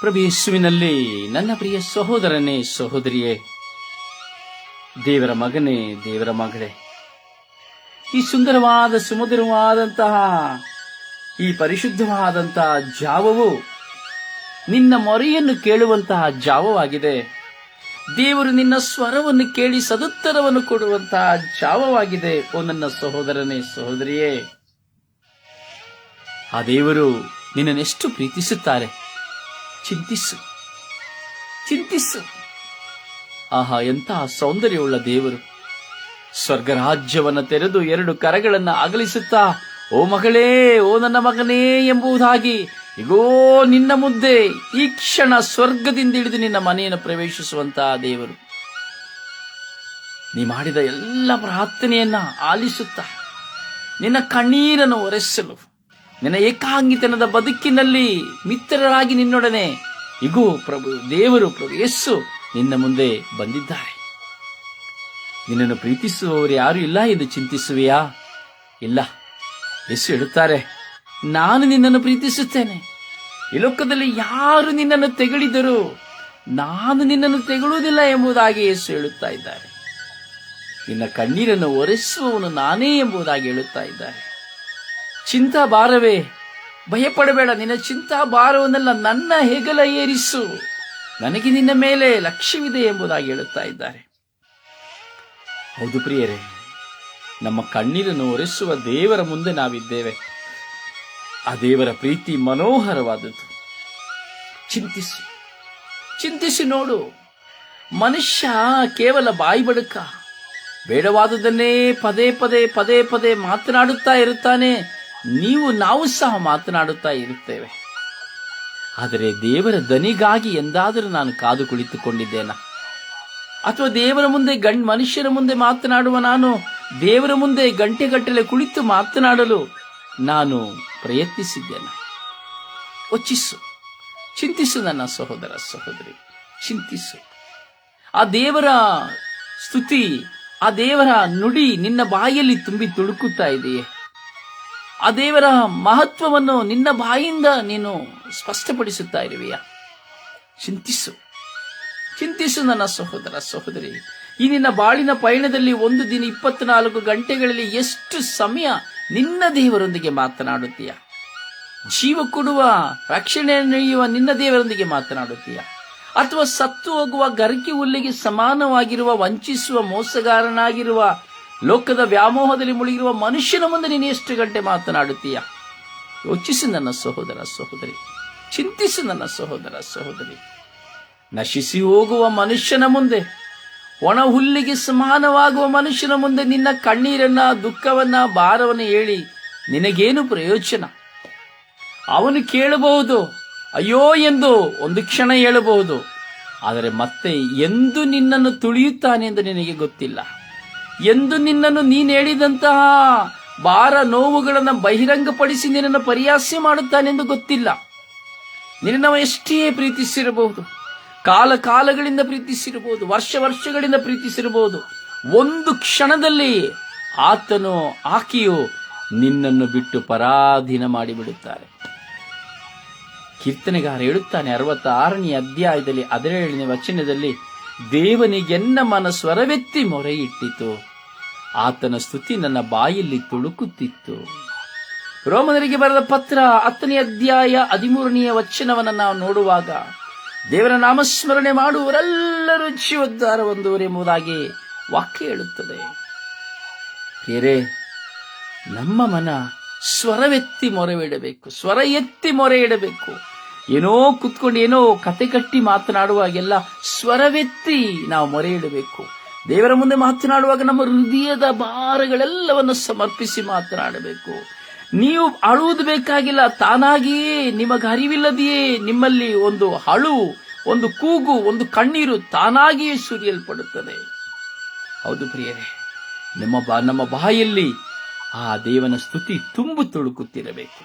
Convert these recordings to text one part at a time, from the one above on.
ಪ್ರಭು ಯೇಸುವಿನಲ್ಲಿ, ನನ್ನ ಪ್ರಿಯ ಸಹೋದರನೇ ಸಹೋದರಿಯೇ, ದೇವರ ಮಗನೇ ದೇವರ ಮಗಳೇ, ಈ ಸುಂದರವಾದ, ಸುಮಧುರವಾದಂತಹ, ಈ ಪರಿಶುದ್ಧವಾದಂತಹ ಜಾವವು ನಿನ್ನ ಮೊರೆಯನ್ನು ಕೇಳುವಂತಹ ಜಾವವಾಗಿದೆ. ದೇವರು ನಿನ್ನ ಸ್ವರವನ್ನು ಕೇಳಿ ಸದುತ್ತರವನ್ನು ಕೊಡುವಂತಹ ಜಾವವಾಗಿದೆ. ಓ ನನ್ನ ಸಹೋದರನೇ ಸಹೋದರಿಯೇ, ಆ ದೇವರು ನಿನ್ನನ್ನೆಷ್ಟು ಪ್ರೀತಿಸುತ್ತಾರೆ. ಚಿಂತಿಸು. ಚಿಂತಿಸು. ಆಹಾ, ಎಂತಹ ಸೌಂದರ್ಯವುಳ್ಳ ದೇವರು. ಸ್ವರ್ಗರಾಜ್ಯವನ್ನು ತೆರೆದು ಎರಡು ಕರಗಳನ್ನು ಅಗಲಿಸುತ್ತಾ, ಓ ಮಗಳೇ, ಓ ನನ್ನ ಮಗನೇ ಎಂಬುದಾಗಿ ಇಗೋ, ನಿನ್ನ ಮುದ್ದೆ, ಈ ಕ್ಷಣ ಸ್ವರ್ಗದಿಂದ ಹಿಡಿದು ನಿನ್ನ ಮನೆಯನ್ನು ಪ್ರವೇಶಿಸುವಂತಹ ದೇವರು. ನೀ ಮಾಡಿದ ಎಲ್ಲ ಪ್ರಾರ್ಥನೆಯನ್ನ ಆಲಿಸುತ್ತಾ, ನಿನ್ನ ಕಣ್ಣೀರನ್ನು ಒರೆಸಲು ನಿನ್ನ ಏಕಾಂಗಿತನದ ಬದುಕಿನಲ್ಲಿ ಮಿತ್ರರಾಗಿ ನಿನ್ನೊಡನೆ. ಇಗೋ ಪ್ರಭು, ದೇವರು ಪ್ರಭು ಯಸ್ಸು ನಿನ್ನ ಮುಂದೆ ಬಂದಿದ್ದಾರೆ. ನಿನ್ನನ್ನು ಪ್ರೀತಿಸುವವರು ಯಾರು ಇಲ್ಲ ಎಂದು ಚಿಂತಿಸುವೆಯಾ? ಇಲ್ಲ. ಯಸ್ಸು ಹೇಳುತ್ತಾರೆ, ನಾನು ನಿನ್ನನ್ನು ಪ್ರೀತಿಸುತ್ತೇನೆ. ಈ ಲೋಕದಲ್ಲಿ ಯಾರು ನಿನ್ನನ್ನು ತೆಗಳಿದರು ನಾನು ನಿನ್ನನ್ನು ತೆಗಳುವುದಿಲ್ಲ ಎಂಬುದಾಗಿ ಯೇಸು ಹೇಳುತ್ತಾ ಇದ್ದಾರೆ. ನಿನ್ನ ಕಣ್ಣೀರನ್ನು ಒರೆಸುವವನು ನಾನೇ ಎಂಬುದಾಗಿ ಹೇಳುತ್ತಾ ಇದ್ದಾರೆ. ಚಿಂತಾ ಭಾರವೇ, ಭಯಪಡಬೇಡ, ನಿನ್ನ ಚಿಂತಾ ಭಾರವನ್ನೆಲ್ಲ ನನ್ನ ಹೆಗಲ ಏರಿಸು. ನನಗೆ ನಿನ್ನ ಮೇಲೆ ಲಕ್ಷ್ಯವಿದೆ ಎಂಬುದಾಗಿ ಹೇಳುತ್ತಾ ಇದ್ದಾರೆ. ಹೌದು ಪ್ರಿಯರೇ, ನಮ್ಮ ಕಣ್ಣೀರನ್ನು ಒರೆಸುವ ದೇವರ ಮುಂದೆ ನಾವಿದ್ದೇವೆ. ಆ ದೇವರ ಪ್ರೀತಿ ಮನೋಹರವಾದದ್ದು. ಚಿಂತಿಸು, ಚಿಂತಿಸಿ ನೋಡು. ಮನುಷ್ಯ ಕೇವಲ ಬಾಯಿ ಬಡುಕ ಬೇಡವಾದುದನ್ನೇ ಪದೇ ಪದೇ ಪದೇ ಪದೇ ಮಾತನಾಡುತ್ತಾ ಇರುತ್ತಾನೆ. ನೀವು ನಾವು ಸಹ ಮಾತನಾಡುತ್ತಾ ಇರುತ್ತೇವೆ. ಆದರೆ ದೇವರ ದನಿಗಾಗಿ ಎಂದಾದರೂ ನಾನು ಕಾದು ಕುಳಿತುಕೊಂಡಿದ್ದೇನ? ಅಥವಾ ದೇವರ ಮುಂದೆ ಗಂಡ್ ಮನುಷ್ಯರ ಮುಂದೆ ಮಾತನಾಡುವ ನಾನು ದೇವರ ಮುಂದೆ ಗಂಟೆಗಟ್ಟಲೆ ಕುಳಿತು ಮಾತನಾಡಲು ನಾನು ಪ್ರಯತ್ನಿಸಿದ್ದೇನೆ? ಒಚ್ಚಿಸು, ಚಿಂತಿಸು ನನ್ನ ಸಹೋದರ ಸಹೋದರಿ, ಚಿಂತಿಸು. ಆ ದೇವರ ಸ್ತುತಿ, ಆ ದೇವರ ನುಡಿ ನಿನ್ನ ಬಾಯಲ್ಲಿ ತುಂಬಿ ತುಳುಕುತ್ತಾ ಇದೆಯೇ? ಆ ದೇವರ ಮಹತ್ವವನ್ನು ನಿನ್ನ ಬಾಯಿಂದ ನೀನು ಸ್ಪಷ್ಟಪಡಿಸುತ್ತಾ ಇರುವೆಯ? ಚಿಂತಿಸು. ಚಿಂತಿಸು ನನ್ನ ಸಹೋದರ, ಸಹೋದರಿ. ಈ ನಿನ್ನ ಬಾಳಿನ ಪಯಣದಲ್ಲಿ ಒಂದು ದಿನ ಇಪ್ಪತ್ನಾಲ್ಕು ಗಂಟೆಗಳಲ್ಲಿ ಎಷ್ಟು ಸಮಯ ನಿನ್ನ ದೇವರೊಂದಿಗೆ ಮಾತನಾಡುತ್ತೀಯ? ಜೀವ ಕೊಡುವ, ರಕ್ಷಣೆ ನೀಡುವ ನಿನ್ನ ದೇವರೊಂದಿಗೆ ಮಾತನಾಡುತ್ತೀಯ? ಅಥವಾ ಸತ್ತು ಹೋಗುವ ಗರ್ಕಿ ಹುಲ್ಲಿಗೆ ಸಮಾನವಾಗಿರುವ, ವಂಚಿಸುವ, ಮೋಸಗಾರನಾಗಿರುವ ಲೋಕದ ವ್ಯಾಮೋಹದಲ್ಲಿ ಮುಳುಗಿರುವ ಮನುಷ್ಯನ ಮುಂದೆ ನೀನು ಎಷ್ಟು ಗಂಟೆ ಮಾತನಾಡುತ್ತೀಯ? ಯೋಚಿಸಿ ನನ್ನ ಸಹೋದರ ಸಹೋದರಿ, ಚಿಂತಿಸಿ ನನ್ನ ಸಹೋದರ ಸಹೋದರಿ. ನಶಿಸಿ ಹೋಗುವ ಮನುಷ್ಯನ ಮುಂದೆ, ಒಣ ಹುಲ್ಲಿಗೆ ಸಮಾನವಾಗುವ ಮನುಷ್ಯನ ಮುಂದೆ ನಿನ್ನ ಕಣ್ಣೀರನ್ನ, ದುಃಖವನ್ನ, ಭಾರವನ್ನು ಹೇಳಿ ನಿನಗೇನು ಪ್ರಯೋಜನ? ಅವನು ಕೇಳಬಹುದು, ಅಯ್ಯೋ ಎಂದು ಒಂದು ಕ್ಷಣ ಹೇಳಬಹುದು, ಆದರೆ ಮತ್ತೆ ಎಂದು ನಿನ್ನನ್ನು ತುಳಿಯುತ್ತಾನೆ ಎಂದು ನಿನಗೆ ಗೊತ್ತಿಲ್ಲ. ಎಂದು ನಿನ್ನನ್ನು ನೀನು ಹೇಳಿದಂತಹ ಭಾರ ನೋವುಗಳನ್ನು ಬಹಿರಂಗಪಡಿಸಿ ನಿನ್ನನ್ನು ಪರಿಹಾಸ್ಯ ಮಾಡುತ್ತಾನೆಂದು ಗೊತ್ತಿಲ್ಲ. ನಿನ್ನವ ಎಷ್ಟೇ ಪ್ರೀತಿಸಿರಬಹುದು, ಕಾಲ ಕಾಲಗಳಿಂದ ಪ್ರೀತಿಸಿರಬಹುದು, ವರ್ಷ ವರ್ಷಗಳಿಂದ ಪ್ರೀತಿಸಿರಬಹುದು, ಒಂದು ಕ್ಷಣದಲ್ಲಿ ಆತನು ಆಕೆಯು ನಿನ್ನನ್ನು ಬಿಟ್ಟು ಪರಾಧೀನ ಮಾಡಿಬಿಡುತ್ತಾರೆ. ಕೀರ್ತನೆಗಾರ ಹೇಳುತ್ತಾನೆ ಅರವತ್ತ ಆರನೇ ಅಧ್ಯಾಯದಲ್ಲಿ, ಹದಿನೇಳನೇ ವಚನದಲ್ಲಿ, ದೇವನಿಗೆನ್ನ ಮನ ಸ್ವರವೆತ್ತಿ ಮೊರೆ ಇಟ್ಟಿತು ಆತನ ಸ್ತುತಿ ನನ್ನ ಬಾಯಲ್ಲಿ ತುಳುಕುತ್ತಿತ್ತು. ರೋಮನರಿಗೆ ಬರೆದ ಪತ್ರ ಹತ್ತನೇ ಅಧ್ಯಾಯ ಹದಿಮೂರನೆಯ ವಚನವನ್ನು ನಾವು ನೋಡುವಾಗ, ದೇವರ ನಾಮಸ್ಮರಣೆ ಮಾಡುವವರೆಲ್ಲರೂ ಜೀವೋದ್ಧಾರ ಹೊಂದುವರೆಂಬುದಾಗಿ ವಾಕ್ಯ ಹೇಳುತ್ತದೆ. ಬೇರೆ ನಮ್ಮ ಮನ ಸ್ವರವೆತ್ತಿ ಮೊರೆ ಇಡಬೇಕು ಸ್ವರ ಎತ್ತಿ ಮೊರೆ ಇಡಬೇಕು ಏನೋ ಕುತ್ಕೊಂಡು ಏನೋ ಕತೆ ಕಟ್ಟಿ ಮಾತನಾಡುವಾಗೆಲ್ಲ ಸ್ವರವೆತ್ತಿ ನಾವು ಮೊರೆ ಇಡಬೇಕು ದೇವರ ಮುಂದೆ ಮಾತನಾಡುವಾಗ ನಮ್ಮ ಹೃದಯದ ಭಾರಗಳೆಲ್ಲವನ್ನು ಸಮರ್ಪಿಸಿ ಮಾತನಾಡಬೇಕು. ನೀವು ಅಳುವುದು ಬೇಕಾಗಿಲ್ಲ, ತಾನಾಗಿಯೇ ನಿಮಗೆ ಅರಿವಿಲ್ಲದೆಯೇ ನಿಮ್ಮಲ್ಲಿ ಒಂದು ಅಳು, ಒಂದು ಕೂಗು, ಒಂದು ಕಣ್ಣೀರು ತಾನಾಗಿಯೇ ಸುರಿಯಲ್ಪಡುತ್ತದೆ. ಹೌದು ಪ್ರಿಯರೇ, ನಮ್ಮ ನಮ್ಮ ಬಾಯಲ್ಲಿ ಆ ದೇವನ ಸ್ತುತಿ ತುಂಬು ತುಳುಕುತ್ತಿರಬೇಕು.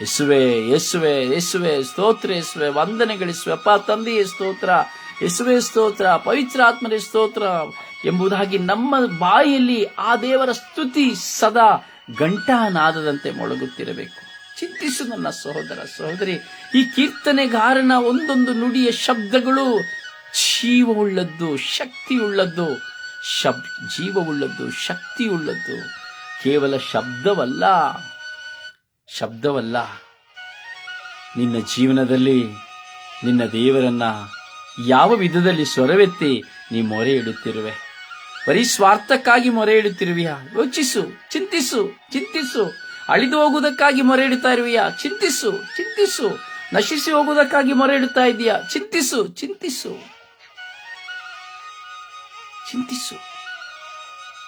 ಯೇಸುವೆ ಯೇಸುವೆ ಯೇಸುವೆ, ಸ್ತೋತ್ರ, ಯೇಸುವೆ ವಂದನೆಗಳಿಸುವೆ ಅಪ್ಪ, ತಂದೆಯೇ, ಸ್ತೋತ್ರ. ಯೇಸುವೆ ಸ್ತೋತ್ರ, ಪವಿತ್ರ ಆತ್ಮನೇ ಸ್ತೋತ್ರ ಎಂಬುದಾಗಿ ನಮ್ಮ ಬಾಯಿಯಲ್ಲಿ ಆ ದೇವರ ಸ್ತುತಿ ಸದಾ ಗಂಟಾನಾದದಂತೆ ಮೊಳಗುತ್ತಿರಬೇಕು. ಚಿಂತಿಸು ನನ್ನ ಸಹೋದರ ಸಹೋದರಿ, ಈ ಕೀರ್ತನೆಗಾರನ ಒಂದೊಂದು ನುಡಿಯ ಶಬ್ದಗಳು ಜೀವವುಳ್ಳದ್ದು, ಶಕ್ತಿಯುಳ್ಳದ್ದು, ಶಬ್, ಜೀವವುಳ್ಳದ್ದು, ಶಕ್ತಿಯುಳ್ಳದ್ದು. ಕೇವಲ ಶಬ್ದವಲ್ಲ ಶಬ್ದವಲ್ಲ. ನಿನ್ನ ಜೀವನದಲ್ಲಿ ನಿನ್ನ ದೇವರನ್ನ ಯಾವ ವಿಧದಲ್ಲಿ ಸ್ವರವೆತ್ತಿ ನೀ ಮೊರೆ ಇಡುತ್ತಿರುವೆ? ಬರೀ ಸ್ವಾರ್ಥಕ್ಕಾಗಿ ಮೊರೆ ಇಡುತ್ತಿರುವಿಯಾ? ಯೋಚಿಸು, ಚಿಂತಿಸು ಚಿಂತಿಸು. ಅಳಿದು ಹೋಗುವುದಕ್ಕಾಗಿ ಮೊರೆ ಇಡುತ್ತಾ ಇರುವಿಯಾ? ಚಿಂತಿಸು ಚಿಂತಿಸು. ನಶಿಸಿ ಹೋಗುವುದಕ್ಕಾಗಿ ಮೊರೆ ಇಡುತ್ತಾ ಇದೀಯಾ ಚಿಂತಿಸು ಚಿಂತಿಸು. ಚಿಂತಿಸು.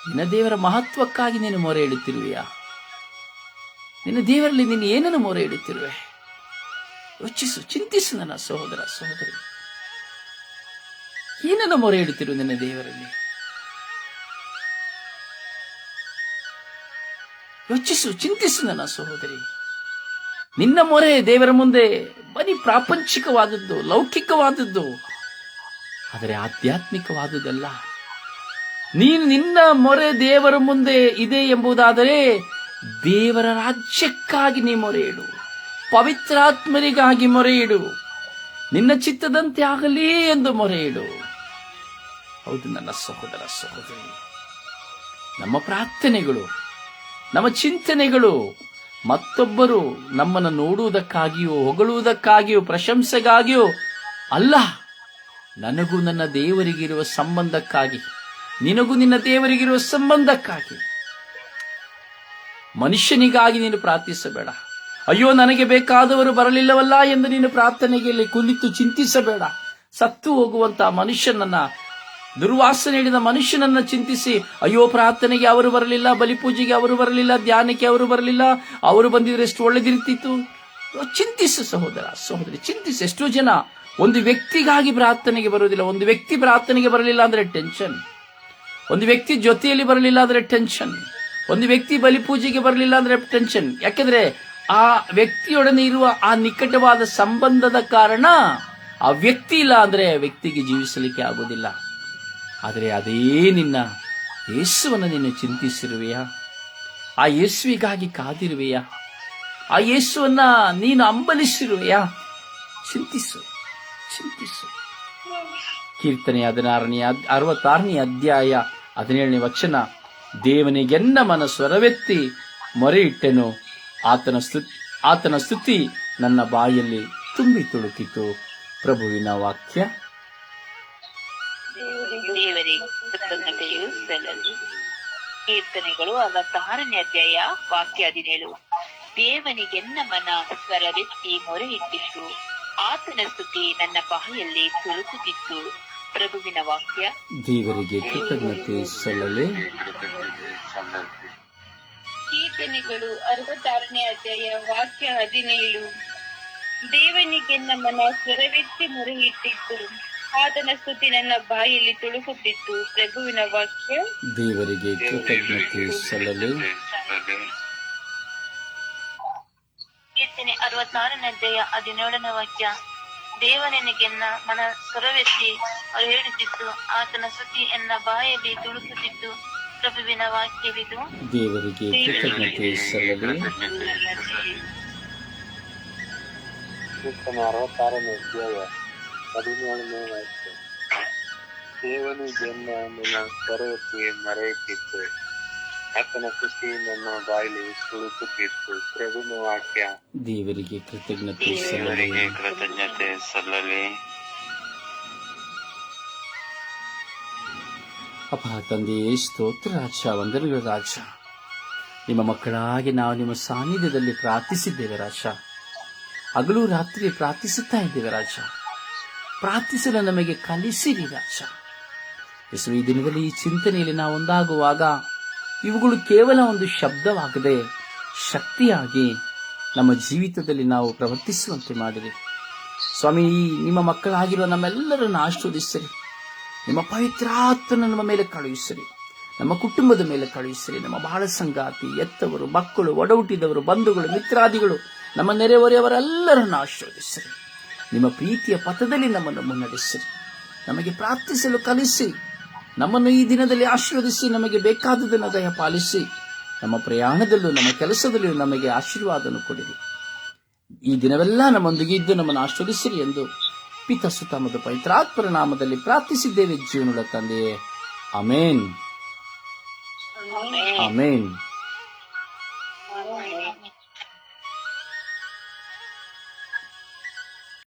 ನಿನ್ನ ದೇವರ ಮಹತ್ವಕ್ಕಾಗಿ ನೀನು ಮೊರೆ ಇಡುತ್ತಿರುವೆಯಾ? ನಿನ್ನ ದೇವರಲ್ಲಿ ನೀನು ಏನನ್ನು ಮೊರೆ ಇಡುತ್ತಿರುವೆ? ಯೋಚಿಸು, ಚಿಂತಿಸು ನನ್ನ ಸಹೋದರ, ಸಹೋದರಿ. ಏನನ್ನು ಮೊರೆ ಇಡುತ್ತಿರು ನಿನ್ನ ದೇವರಲ್ಲಿ. ಯೋಚಿಸು, ಚಿಂತಿಸು ನನ್ನ ಸಹೋದರಿ. ನಿನ್ನ ಮೊರೆ ದೇವರ ಮುಂದೆ ಬರೀ ಪ್ರಾಪಂಚಿಕವಾದದ್ದು, ಲೌಕಿಕವಾದದ್ದು, ಆದರೆ ಆಧ್ಯಾತ್ಮಿಕವಾದುದಲ್ಲ ನೀನು ನಿನ್ನ ಮೊರೆ ದೇವರ ಮುಂದೆ ಇದೆ ಎಂಬುದಾದರೆ ದೇವರ ರಾಜ್ಯಕ್ಕಾಗಿ ನೀ ಮೊರೆ ಇಡು, ಪವಿತ್ರಾತ್ಮರಿಗಾಗಿ ಮೊರೆ ಇಡು, ನಿನ್ನ ಚಿತ್ತದಂತೆ ಆಗಲಿ ಎಂದು ಮೊರೆ ಇಡು. ಹೌದು, ನನ್ನ ಸಹೋದರ ಸಹೋದರಿ. ನಮ್ಮ ಪ್ರಾರ್ಥನೆಗಳು, ನಮ್ಮ ಚಿಂತನೆಗಳು, ಮತ್ತೊಬ್ಬರು ನಮ್ಮನ್ನು ನೋಡುವುದಕ್ಕಾಗಿಯೋ, ಹೊಗಳುವುದಕ್ಕಾಗಿಯೋ, ಪ್ರಶಂಸೆಗಾಗಿಯೋ ಅಲ್ಲ, ನನಗೂ ನನ್ನ ದೇವರಿಗಿರುವ ಸಂಬಂಧಕ್ಕಾಗಿ, ನಿನಗೂ ನಿನ್ನ ದೇವರಿಗಿರುವ ಸಂಬಂಧಕ್ಕಾಗಿ. ಮನುಷ್ಯನಿಗಾಗಿ ನೀನು ಪ್ರಾರ್ಥಿಸಬೇಡ. ಅಯ್ಯೋ, ನನಗೆ ಬೇಕಾದವರು ಬರಲಿಲ್ಲವಲ್ಲ ಎಂದು ನೀನು ಪ್ರಾರ್ಥನೆಗೆ ಕುಳಿತು ಚಿಂತಿಸಬೇಡ. ಸತ್ತು ಹೋಗುವಂತಹ ಮನುಷ್ಯನನ್ನ ದುರ್ವಾಸನೆ ಹಿಡಿದ ಮನುಷ್ಯನನ್ನ ಚಿಂತಿಸಿ, ಅಯ್ಯೋ, ಪ್ರಾರ್ಥನೆಗೆ ಅವರು ಬರಲಿಲ್ಲ, ಬಲಿಪೂಜೆಗೆ ಅವರು ಬರಲಿಲ್ಲ, ಧ್ಯಾನಕ್ಕೆ ಅವರು ಬರಲಿಲ್ಲ, ಅವರು ಬಂದಿದ್ರೆ ಎಷ್ಟು ಒಳ್ಳೆದಿರ್ತಿತ್ತು ಚಿಂತಿಸು ಸಹೋದರ, ಸಹೋದರಿ, ಚಿಂತಿಸಿ. ಎಷ್ಟೋ ಜನ ಒಂದು ವ್ಯಕ್ತಿಗಾಗಿ ಪ್ರಾರ್ಥನೆಗೆ ಬರುವುದಿಲ್ಲ. ಒಂದು ವ್ಯಕ್ತಿ ಪ್ರಾರ್ಥನೆಗೆ ಬರಲಿಲ್ಲ ಅಂದ್ರೆ ಟೆನ್ಷನ್. ಒಂದು ವ್ಯಕ್ತಿ ಜೊತೆಯಲ್ಲಿ ಬರಲಿಲ್ಲ ಅಂದ್ರೆ ಟೆನ್ಷನ್. ಒಂದು ವ್ಯಕ್ತಿ ಬಲಿಪೂಜೆಗೆ ಬರಲಿಲ್ಲ ಅಂದ್ರೆ ಟೆನ್ಷನ್. ಯಾಕೆಂದ್ರೆ ಆ ವ್ಯಕ್ತಿಯೊಡನೆ ಇರುವ ಆ ನಿಕಟವಾದ ಸಂಬಂಧದ ಕಾರಣ ಆ ವ್ಯಕ್ತಿ ಇಲ್ಲ ಅಂದ್ರೆ ವ್ಯಕ್ತಿಗೆ ಜೀವಿಸಲಿಕ್ಕೆ ಆಗುವುದಿಲ್ಲ. ಆದರೆ ಅದೇ ನಿನ್ನ ಯೇಸುವನ್ನು ನೀನು ಚಿಂತಿಸಿರುವೆಯಾ? ಆ ಯೇಸುವಿಗಾಗಿ ಕಾದಿರುವೆಯಾ? ಆ ಯೇಸುವನ್ನ ನೀನು ಅಂಬಲಿಸಿರುವೆಯಾ ಚಿಂತಿಸು ಚಿಂತಿಸು. ಕೀರ್ತನೆ ಹದಿನಾರನೇ ಅರವತ್ತಾರನೇ ಅಧ್ಯಾಯ ಹದಿನೇಳನೇ ವಚನ. ದೇವನಿಗೆನ್ನ ಮನ ಸ್ವರವೆತ್ತಿ ಮೊರೆ ಇಟ್ಟೆನು ಆತನ ಸ್ತುತಿ ಆತನ ಸ್ತುತಿ ನನ್ನ ಬಾಯಲ್ಲಿ ತುಂಬಿ ತುಳುಕಿತು. ಪ್ರಭುವಿನ ವಾಕ್ಯ. ಸಲ್ಲಲಿ ಕೀರ್ತನೆಗಳು ಅರವತ್ತಾರನೇ ಅಧ್ಯಾಯ ವಾಕ್ಯ ಹದಿನೇಳು. ದೇವನಿಗೆನ್ನ ಮನ ಸ್ವರವೆತ್ತಿ ಮೊರೆ ಇಟ್ಟಿತ್ತು ಆತನ ಸ್ತುತಿ ನನ್ನ ಬಾಯಲ್ಲಿ ತುಳುಕುತ್ತಿತ್ತು. ಪ್ರಭುವಿನ ವಾಕ್ಯ. ದೇವರಿಗೆ ಕೃತಜ್ಞತೆ ಸಲ್ಲಲೆ. ಕೀರ್ತನೆಗಳು ಅರವತ್ತಾರನೇ ಅಧ್ಯಾಯ ವಾಕ್ಯ ಹದಿನೇಳು. ದೇವನಿಗೆನ್ನ ಮನ ಸ್ವರವೆತ್ತಿ ಮೊರೆ ಇಟ್ಟಿತ್ತು ಆತನ ಸ್ತುತಿ ನನ್ನ ಬಾಯಿಯಲ್ಲಿ ತುಳುಕುತ್ತಿತ್ತು. ಪ್ರಭುವಿನ ವಾಕ್ಯ ದೇವರಿಗೆ ಕೃತಜ್ಞತೆ ಸಲ್ಲಲು. ಕೀರ್ತನೆ ಅರವತ್ತಾರನೇ ಅಧ್ಯಾಯ ಹದಿನೇಳನೇ ವಾಕ್ಯ. ದೇವನೆನಗೆನ್ನ ಮನ ಸ್ವರವೆತ್ತಿ ಅವರು ಹೇಳುತ್ತಿತ್ತು ಆತನ ಸ್ತುತಿ ಎನ್ನ ಬಾಯಲ್ಲಿ ತುಳುಕುತ್ತಿತ್ತು. ಪ್ರಭುವಿನ ವಾಕ್ಯವಿದು ದೇವರಿಗೆ ಕೃತಜ್ಞತೆ ಸಲ್ಲಲು. ಕೀರ್ತನೆ ಅರವತ್ತಾರನೇ ಅಧ್ಯಾಯ. ಹದಿನೇಳನೇ ವಾಕ್ಯ ದೇವನು ಜನ್ಮ ನಿನ್ನ ಸ್ವರವೆತ್ತಿ ಮರೆಯುತ್ತಿತ್ತು. ಆತನ ಸೃಷ್ಟಿ ನನ್ನ ಬಾಯಲ್ಲಿ ಸುಳುಕುತ್ತಿತ್ತು ಪ್ರಭುನ ವಾಕ್ಯ. ದೇವರಿಗೆ ಕೃತಜ್ಞತೆ ದೇವರಿಗೆ ಕೃತಜ್ಞತೆ ಸಲ್ಲಲಿ. ಅಪ್ಪ ತಂದೆಯೇ ಸ್ತೋತ್ರ ರಾಜ ವಂದನೆಗಳು ರಾಜ. ನಿಮ್ಮ ಮಕ್ಕಳಾಗಿ ನಾವು ನಿಮ್ಮ ಸಾನ್ನಿಧ್ಯದಲ್ಲಿ ಪ್ರಾರ್ಥಿಸಿದ್ದೇವೆ ರಾಜ. ಹಗಲು ರಾತ್ರಿ ಪ್ರಾರ್ಥಿಸುತ್ತಾ ಇದ್ದೇವೆ ರಾಜ. ಪ್ರಾರ್ಥಿಸಲು ನಮಗೆ ಕಲಿಸಿರಿ ರಾಜ. ಯೇಸು, ಈ ದಿನದಲ್ಲಿ ಈ ಚಿಂತನೆಯಲ್ಲಿ ನಾವು ಒಂದಾಗುವಾಗ ಇವುಗಳು ಕೇವಲ ಒಂದು ಶಬ್ದವಾಗದೆ ಶಕ್ತಿಯಾಗಿ ನಮ್ಮ ಜೀವಿತದಲ್ಲಿ ನಾವು ಪ್ರವರ್ತಿಸುವಂತೆ ಮಾಡಿರಿ. ಸ್ವಾಮಿ ನಿಮ್ಮ ಮಕ್ಕಳಾಗಿರುವ ನಮ್ಮೆಲ್ಲರನ್ನು ಆಶೀರ್ವದಿಸಿರಿ. ನಿಮ್ಮ ಪವಿತ್ರಾತ್ಮನ ನಮ್ಮ ಮೇಲೆ ಕಳುಹಿಸಿರಿ. ನಮ್ಮ ಕುಟುಂಬದ ಮೇಲೆ ಕಳುಹಿಸಿರಿ. ನಮ್ಮ ಬಹಳ ಸಂಗಾತಿ ಎತ್ತವರು ಮಕ್ಕಳು, ಒಡಹುಟ್ಟಿದವರು, ಬಂಧುಗಳು, ಮಿತ್ರಾದಿಗಳು, ನಮ್ಮ ನೆರೆಹೊರೆಯವರೆಲ್ಲರನ್ನು ಆಶೀರ್ವದಿಸಿರಿ. ನಿಮ್ಮ ಪ್ರೀತಿಯ ಪಥದಲ್ಲಿ ನಮ್ಮನ್ನು ಮುನ್ನಡೆಸಿರಿ. ನಮಗೆ ಪ್ರಾರ್ಥಿಸಲು ಕಲಿಸಿ. ನಮ್ಮನ್ನು ಈ ದಿನದಲ್ಲಿ ಆಶೀರ್ವದಿಸಿ ನಮಗೆ ಬೇಕಾದುದನ್ನು ದಯ ಪಾಲಿಸಿ ನಮ್ಮ ಪ್ರಯಾಣದಲ್ಲೂ ನಮ್ಮ ಕೆಲಸದಲ್ಲೂ ನಮಗೆ ಆಶೀರ್ವಾದವನ್ನು ಕೊಡಿರಿ. ಈ ದಿನವೆಲ್ಲ ನಮ್ಮೊಂದಿಗೆ ಇದ್ದು ನಮ್ಮನ್ನು ಆಶೀರ್ವದಿಸಿರಿ ಎಂದು ಪಿತ ಸುತ ಮತ್ತು ಪವಿತ್ರಾತ್ಮರ ನಾಮದಲ್ಲಿ ಪ್ರಾರ್ಥಿಸಿದ್ದೇವೆ ಜೀವನದ ತಂದೆಯೇ. Amen amen.